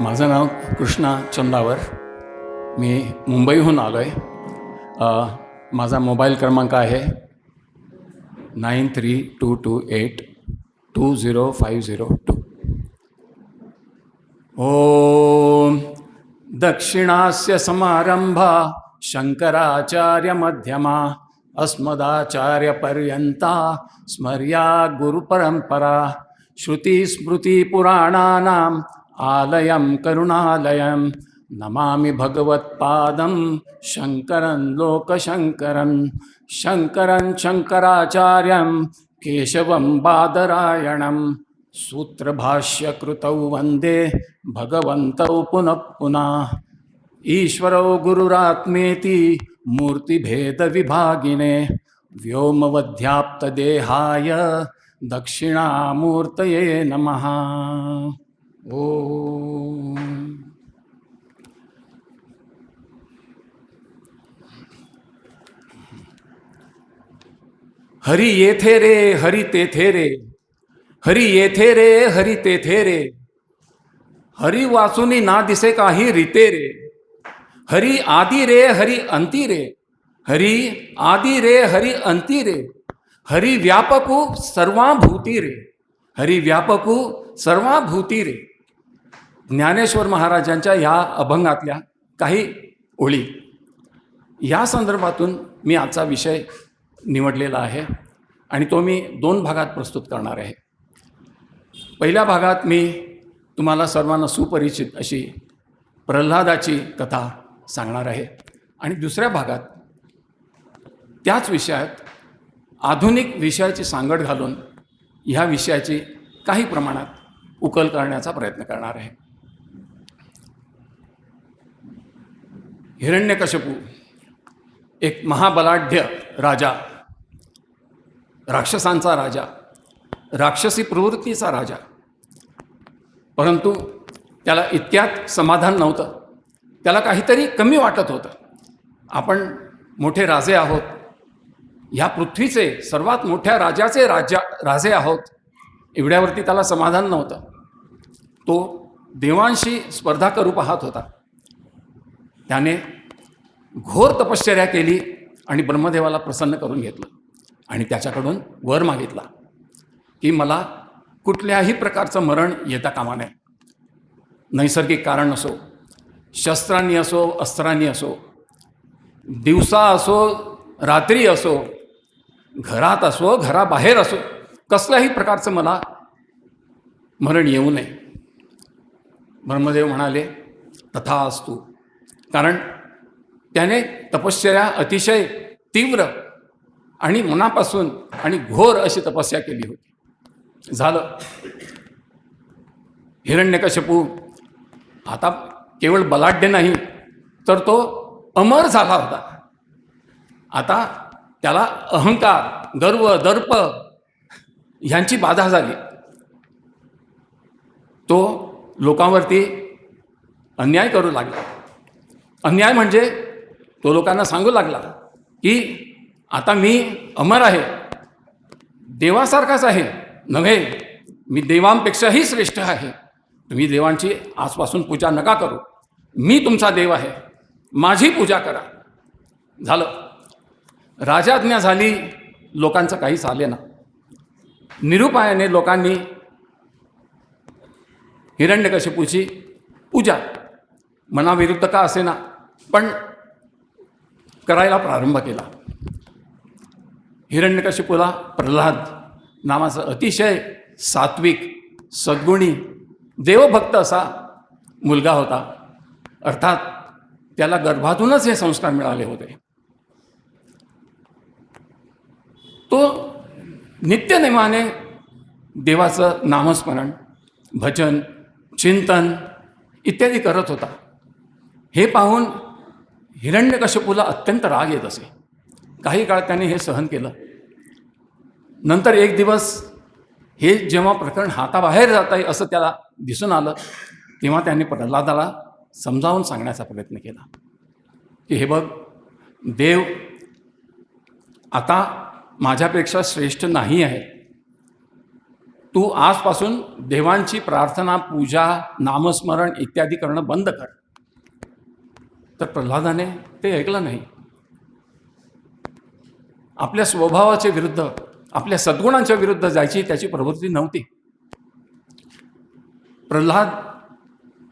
माझं नाव कृष्णा चंदावर. मी मुंबईहून आलो आहे माझा मोबाईल क्रमांक आहे nine three two two eight two zero five zero two. ओम दक्षिणास्य समारंभा शङ्कराचार्यमध्यमा अस्मदाचार्यपर्यन्ता स्मर्या गुरुपरंपरा श्रुतिस्मृतिपुराणानाम् आलयं करुणालयं नमामि भगवत्पादं शङ्करं लोकशङ्करं शङ्करं शङ्कराचार्यं केशवं बादरायणं सूत्रभाष्यकृतौ वन्दे भगवन्तौ पुनः पुनः। ईश्वरौ गुरुरात्मेति मूर्तिभेदविभागिने व्योमवध्याप्तदेहाय दक्षिणामूर्तये नमः। ॐ ये येथे रे, हरी तेथे रे। हरी येथे रे, हरी तेथे रे। हरी वाचुनी ना दिसे काही रीते रे। हरि आदि रे, हरि अंती रे। हरि आदि रे, हरि अंती रे। हरी व्यापकू सर्वाभूती रे। हरी व्यापकू सर्वाभूती रे। ज्ञानेश्वर महाराजांच्या ह्या अभंगातल्या काही ओळी. या संदर्भातून मी आजचा विषय निवडलेला आहे आणि तो मी दोन भागात प्रस्तुत करणार आहे. पहिल्या भागात मी तुम्हाला सर्वांना सुपरिचित अशी प्रल्हादाची कथा सांगणार आहे आणि दुसऱ्या भागात त्याच विषयात आधुनिक विषयाची सांगड घालून ह्या विषयाची काही प्रमाणात उकल करण्याचा प्रयत्न करणार आहे. हिरण्यकशपू एक महाबलाढ्य राजा राक्षसांचा राजा राक्षसी प्रवृत्तीचा राजा. परंतु त्याला इतक्यात समाधान नव्हतं. त्याला काहीतरी कमी वाटत होतं. आपण मोठे राजे आहोत. ह्या पृथ्वीचे सर्वात मोठ्या राजाचे राजा राजे आहोत. एवढ्यावरती त्याला समाधान नव्हतं. तो देवांशी स्पर्धा करू पाहत होता. त्याने घोर तपश्चर्या केली आणि ब्रह्मदेवाला प्रसन्न करून घेतलं आणि त्याच्याकडून वर मागितला की मला कुठल्याही प्रकारचं मरण येता कामा नये. नैसर्गिक कारण असो शस्त्रांनी असो अस्त्रांनी असो दिवसा असो रात्री असो घरात असो घराबाहेर असो कसल्याही प्रकारचं मला मरण येऊ नये. ब्रह्मदेव म्हणाले तथा असतो. कारण त्याने तपश्चर्या अतिशय तीव्र आणि मनापासून आणि घोर अशी तपस्या केली होती. झालं. हिरण्यकशपू आता केवळ बलाढ्य नाही तर तो अमर झाला होता. आता त्याला अहंकार गर्व दर्प ह्यांची बाधा झाली. तो लोकांवरती अन्याय करू लागला. अन्याय म्हणजे तो लोकांना सांगू लागला की आता मी अमर आहे देवासारखाच आहे नव्हे मी देवांपेक्षाही श्रेष्ठ आहे. तुम्ही देवांची आजपासून पूजा नका करू. मी तुमचा देव आहे. माझी पूजा करा. झालं. राजाज्ञा झाली लोकांचं काही चाले ना. निरुपायाने लोकांनी हिरण्यकशिपूची पूजा. मनाविरुद्ध का असेना? पण करायला प्रारंभ केला. हिरण्यकशिपूला प्रल्हाद नावाचा अतिशय सात्विक सद्गुणी देवभक्त असा मुलगा होता. अर्थात त्याला गर्भातूनच हे संस्कार मिळाले होते. तो नित्यनेमाने देवाचं नामस्मरण भजन चिंतन इत्यादी करत होता. हे पाहून हिरण्यकश्यपूला अत्यंत राग येत असे. काही काळ त्याने हे सहन केलं. नंतर एक दिवस हे जेव्हा प्रकरण हाताबाहेर जात आहे असं त्याला दिसून आलं तेव्हा त्याने प्रल्हादाला समजावून सांगण्याचा प्रयत्न केला. की हे बघ देव आता माझ्यापेक्षा श्रेष्ठ नाही आहे. तू आजपासून देवांची प्रार्थना पूजा नामस्मरण इत्यादी करणं बंद कर. तर प्रल्हादाने ते ऐकलं नाही. आपल्या स्वभावाच्या विरुद्ध आपल्या सद्गुणांच्या विरुद्ध जायची त्याची प्रवृत्ती नव्हती. प्रल्हाद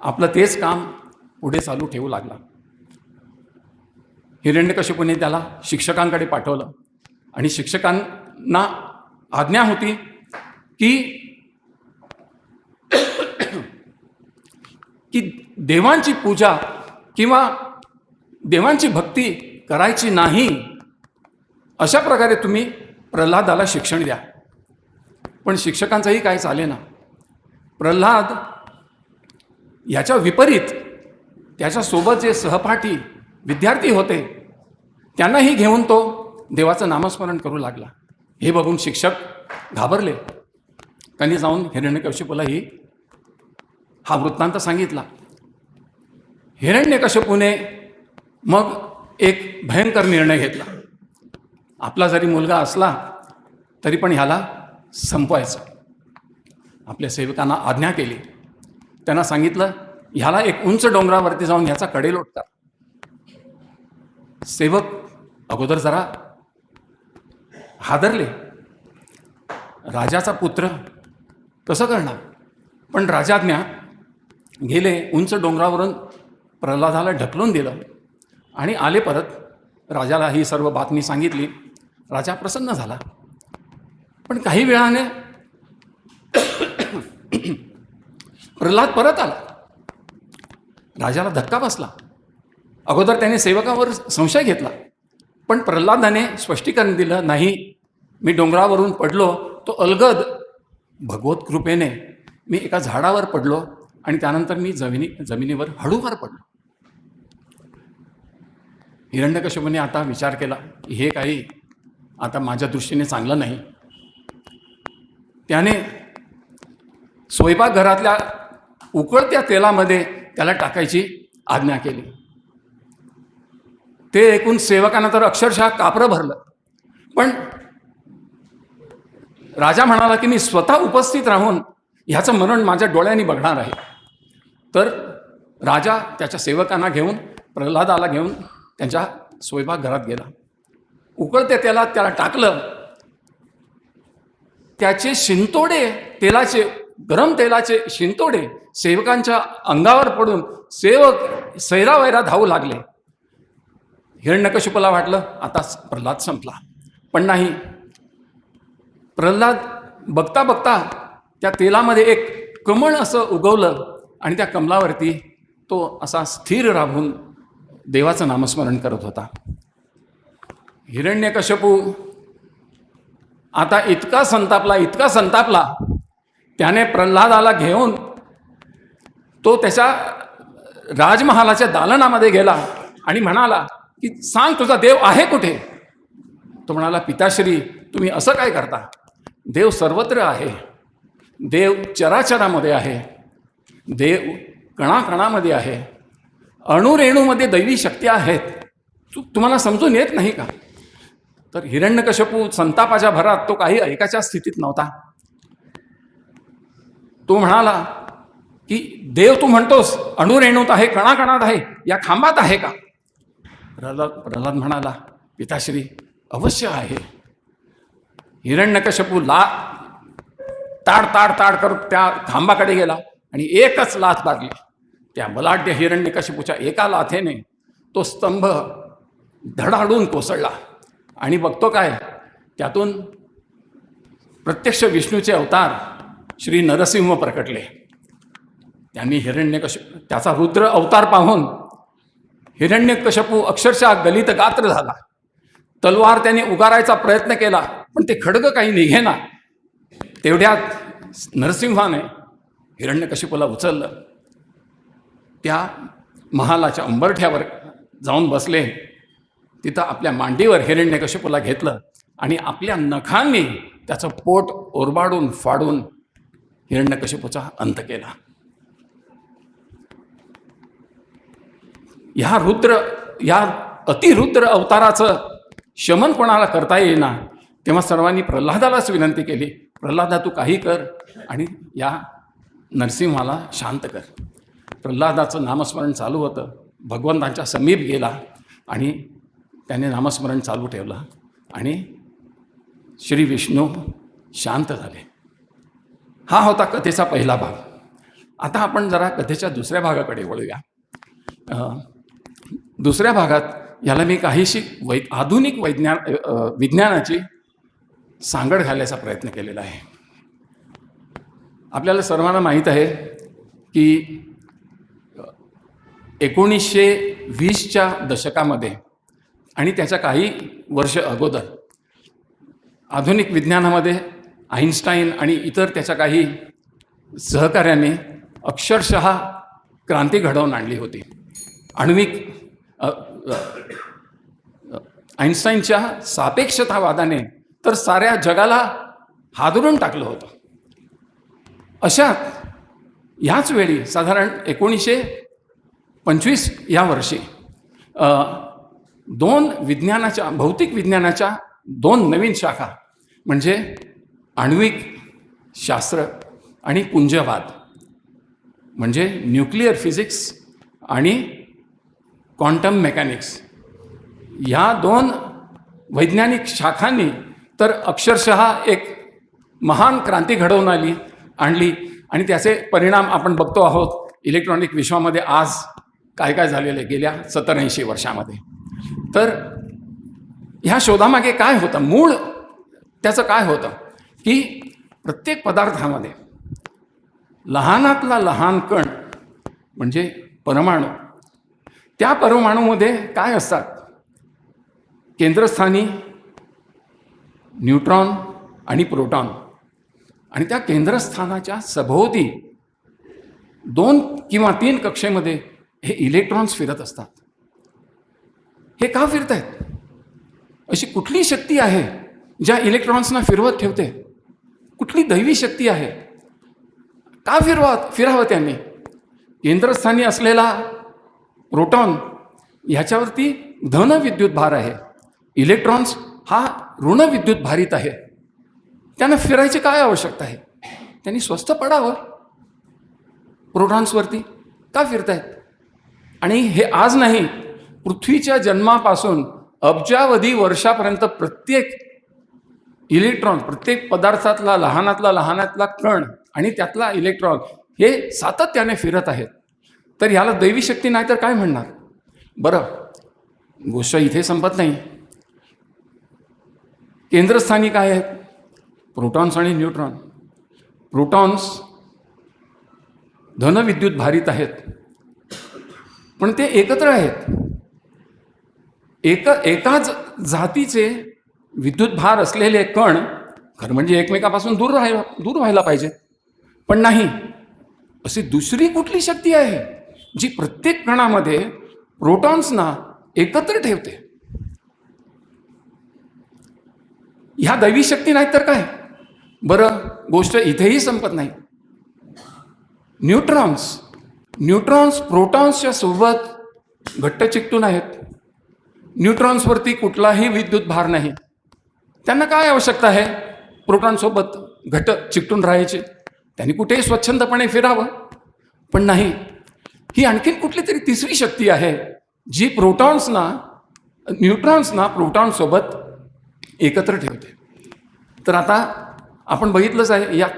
आपलं तेच काम पुढे चालू ठेवू लागला. हिरण्यकशिपूने त्याला शिक्षकांकडे पाठवलं आणि शिक्षकांना आज्ञा होती की की देवांची पूजा किंवा देवांची भक्ती करायची नाही अशा प्रकारे तुम्ही प्रल्हादाला शिक्षण द्या. पण शिक्षकांचंही काही चाले ना प्रल्हाद याच्या विपरीत त्याच्यासोबत जे सहपाठी विद्यार्थी होते त्यांनाही घेऊन तो देवाचं नामस्मरण करू लागला. हे बघून शिक्षक घाबरले. त्यांनी जाऊन हिरण्यकश्यपूला ही हा वृत्तांत सांगितला. हिरण्यकश्यपूने मग एक भयंकर निर्णय घेतला. आपला जरी मुलगा असला तरी पण ह्याला संपवायचं. आपल्या सेवकांना आज्ञा केली. त्यांना सांगितलं ह्याला एक उंच डोंगरावरती जाऊन ह्याचा कडे लोटता सेवक अगोदर जरा हादरले. राजाचा पुत्र कसं करणार? पण राजाज्ञा गेले उंच डोंगरावरून प्रल्हादाला ढकलून दिलं. आणि आले परत. राजाला ही सर्व बातमी सांगितली. राजा प्रसन्न झाला. पण काही वेळाने प्रल्हाद परत आला. राजाला धक्का बसला. अगोदर त्याने सेवकावर संशय घेतला. पण प्रल्हादाने स्पष्टीकरण दिलं नाही. मी डोंगरावरून पडलो. तो अलगद भगवत कृपेने मी एका झाडावर पडलो आणि त्यानंतर मी जमिनी जमिनीवर हळूवर पडलो. हिरण्यकश्यपूने आता विचार केला हे काही आता माझ्या दृष्टीने चांगलं नाही. त्याने स्वयंपाकघरातल्या उकळत्या तेलामध्ये त्याला टाकायची आज्ञा केली. ते ऐकून सेवकांना तर अक्षरशः कापरं भरलं. पण राजा म्हणाला की मी स्वतः उपस्थित राहून ह्याचं मरण माझ्या डोळ्यांनी बघणार आहे. तर राजा त्याच्या सेवकांना घेऊन प्रल्हादाला घेऊन त्यांच्या स्वयंपाक घरात गेला. उकळत्या तेलात त्याला टाकलं. त्याचे शिंतोडे तेलाचे गरम तेलाचे शिंतोडे सेवकांच्या अंगावर पडून सेवक सैरावैरा धावू लागले. हिरण्यकशिपूला वाटलं आता प्रल्हाद संपला. पण नाही. प्रल्हाद बघता बघता त्या तेलामध्ये एक कमळ असं उगवलं आणि त्या कमलावरती तो असा स्थिर राहून देवाचं नामस्मरण करत होता. हिरण्यकशपू आता इतका संतापला इतका संतापला त्याने प्रल्हादाला घेऊन तो त्याच्या राजमहालाच्या दालनामध्ये गेला आणि म्हणाला की सांग तुझा देव आहे कुठे? तो म्हणाला पिताश्री तुम्ही असं काय करता? देव सर्वत्र आहे. देव चराचरामध्ये आहे. देव कणाकणामध्ये आहे. अणुरेणूमध्ये दैवी शक्ती आहेत. तू तुम्हाला समजून येत नाही का? तर हिरण्यकशपू संतापाच्या भरात तो काही ऐकाच्या स्थितीत नव्हता. तो म्हणाला की देव तू म्हणतोस अणुरेणूत आहे कणाकणात आहे या खांबात आहे का? प्रल्हाद प्रल्हाद म्हणाला पिताश्री अवश्य आहे. हिरण्यकशपू ला ताड ताड ताड करत त्या खांबाकडे गेला आणि एकच लाथ लागली त्या बलाढ्य हिरण्यकशिपूच्या एका लाथेने तो स्तंभ धडाडून कोसळला. आणि बघतो काय? त्यातून प्रत्यक्ष विष्णूचे अवतार श्री नरसिंह प्रकटले. त्यांनी हिरण्यकशिप त्याचा रुद्र अवतार पाहून हिरण्यकशपू अक्षरशः गलित गात्र झाला. तलवार त्याने उगारायचा प्रयत्न केला पण ते खडगं काही निघेना. तेवढ्यात नरसिंहाने हिरण्यकशिपूला उचललं. त्या महालाच्या अंबरठ्यावर जाऊन बसले. तिथं आपल्या मांडीवर हिरण्यकशिपूला घेतलं आणि आपल्या नखांनी त्याचं पोट ओरबाडून फाडून हिरण्यकशिपूचा अंत केला. ह्या रुद्र या अतिरुद्र अवताराचं शमन कोणाला करता येईना तेव्हा सर्वांनी प्रल्हादालाच विनंती केली प्रल्हादा तू काही कर आणि या नरसिंहाला शांत कर. प्रल्हादाचं नामस्मरण चालू होतं. भगवंतांच्या समीप गेला आणि त्याने नामस्मरण चालू ठेवलं आणि श्री विष्णू शांत झाले. हा होता कथेचा पहिला भाग. आता आपण जरा कथेच्या दुसऱ्या भागाकडे वळूया. दुसऱ्या भागात याला मी काहीशी वै आधुनिक वैज्ञान विज्ञानाची सांगड घालायचा प्रयत्न केलेला आहे. आपल्याला सर्वांना माहीत आहे की एकोणीसशे वीसच्या दशकामध्ये आणि त्याच्या काही वर्ष अगोदर आधुनिक विज्ञानामध्ये आईन्स्टाईन आणि इतर त्याच्या काही सहकाऱ्यांनी अक्षरशः क्रांती घडवून आणली होती. आण्विक आईन्स्टाईनच्या सापेक्षतावादाने तर साऱ्या जगाला हादरून टाकलं होतं. अशात ह्याच वेळी साधारण एकोणीसशे पंचवीस या वर्षी. दोन विज्ञानाच्या भौतिक विज्ञानाच्या दोन नवीन शाखा म्हणजे आण्विक शास्त्र आणि पुंजवाद म्हणजे न्यूक्लिअर फिजिक्स आणि क्वांटम मेकॅनिक्स. ह्या दोन वैज्ञानिक शाखांनी तर अक्षरशः एक महान क्रांती घडवून आली आणली आणि त्याचे परिणाम आपण बघतो आहोत इलेक्ट्रॉनिक विश्वामध्ये आज. काय काय झालेलं आहे गेल्या सत्तर ऐंशी वर्षामध्ये? तर ह्या शोधामागे काय होतं? मूळ त्याचं काय होतं? की प्रत्येक पदार्थामध्ये लहानातला लहान कण म्हणजे परमाणू त्या परमाणूमध्ये काय असतात? केंद्रस्थानी न्यूट्रॉन आणि प्रोटॉन. आणि त्या केंद्रस्थानाच्या सभोवती दोन किंवा तीन कक्षेमध्ये हे इलेक्ट्रॉन्स फिरत असतात. हे का फिरत आहेत अशी कुठली शक्ती आहे ज्या इलेक्ट्रॉन्सना फिरवत ठेवते? कुठली दैवी शक्ती आहे? का फिरवत? फिरावं त्यांनी? केंद्रस्थानी असलेला प्रोटॉन ह्याच्यावरती धन विद्युत भार आहे. इलेक्ट्रॉन्स हा ऋण विद्युत भारित आहे. त्यांना फिरायची काय आवश्यकता आहे? त्यांनी स्वस्थ पडावं. प्रोटॉन्सवरती का फिरतायत? आणि हे आज नाही पृथ्वीच्या जन्मापासून अब्जावधी वर्षापर्यंत प्रत्येक इलेक्ट्रॉन प्रत्येक पदार्थातला लहानातला लहानातला कण आणि त्यातला इलेक्ट्रॉन हे सातत्याने फिरत आहेत. तर ह्याला दैवी शक्ती नाही तर काय म्हणणार? बरं गोष्ट इथे संपत नाही. केंद्रस्थानी काय आहेत? प्रोटॉन्स आणि न्यूट्रॉन. प्रोटॉन्स धनविद्युत भारित आहेत. पण ते एकत्र आहेत. एक एकाच जातीचे विद्युत भार असलेले कण खरं म्हणजे एकमेकापासून दूर राहायला दूर व्हायला पाहिजे. पण नाही अशी दुसरी कुठली शक्ती आहे जी प्रत्येक कणामध्ये प्रोटॉन्सना एकत्र ठेवते? ह्या दैवी शक्ती नाहीत तर काय? बरं गोष्ट इथेही संपत नाही. न्यूट्रॉन्स न्यूट्रॉन्स प्रोटॉन्सच्या सोबत घट्ट चिकटून आहेत. न्यूट्रॉन्सवरती कुठलाही विद्युत भार नाही. त्यांना काय आवश्यकता आहे? प्रोटॉनसोबत घट चिकटून राहायचे. त्यांनी कुठेही स्वच्छंदपणे फिरावं. पण नाही ही आणखीन कुठली तरी तिसरी शक्ती आहे जी प्रोटॉन्सना न्यूट्रॉन्सना प्रोटॉनसोबत एकत्र ठेवते. तर आता आपण बघितलंच आहे या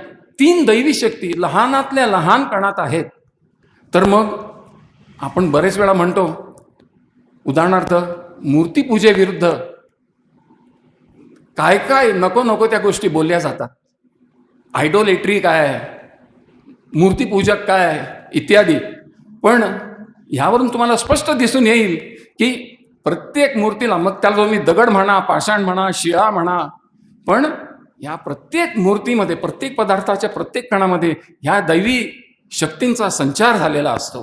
तीन दैवी शक्ती लहानातल्या लहान कणात आहेत. तर मग आपण बरेच वेळा म्हणतो उदाहरणार्थ मूर्तीपूजेविरुद्ध काय काय नको नको त्या गोष्टी बोलल्या जातात. आयडोलेट्री काय आहे? मूर्तीपूजक काय आहे? इत्यादी. पण ह्यावरून तुम्हाला स्पष्ट दिसून येईल की प्रत्येक मूर्तीला मग त्याला तुम्ही दगड म्हणा पाषाण म्हणा शिळा म्हणा पण या प्रत्येक मूर्तीमध्ये प्रत्येक पदार्थाच्या प्रत्येक कणामध्ये ह्या दैवी शक्तींचा संचार झालेला असतो.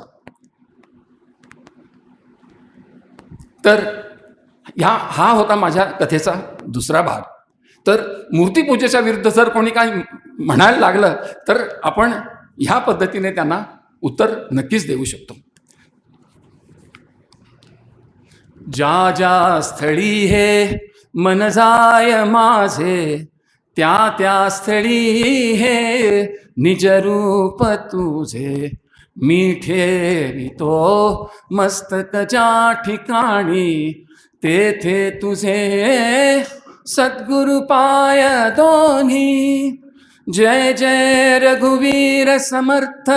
तर ह्या हा होता माझ्या कथेचा दुसरा भाग. तर मूर्तीपूजेच्या विरुद्ध जर कोणी काय म्हणायला लागलं तर आपण ह्या पद्धतीने त्यांना उत्तर नक्कीच देऊ शकतो. ज्या ज्या स्थळी हे मन जाय माझे त्या त्या स्थळी हे निजरूप तुझे मी ठेवितो. मस्तक ज्या ठिकाणी तेथे तुझे सद्गुरु पाय दोन्ही. जय जय रघुवीर समर्थ.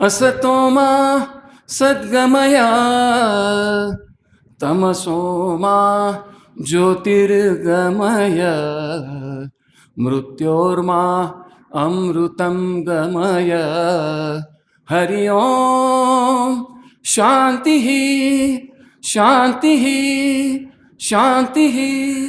असतो मा सद्गमया तमसोमा ज्योतिर्गमय. मृत्योर्मा अमृतं गमय। हरि ओम। शांति ही शांति ही शांति ही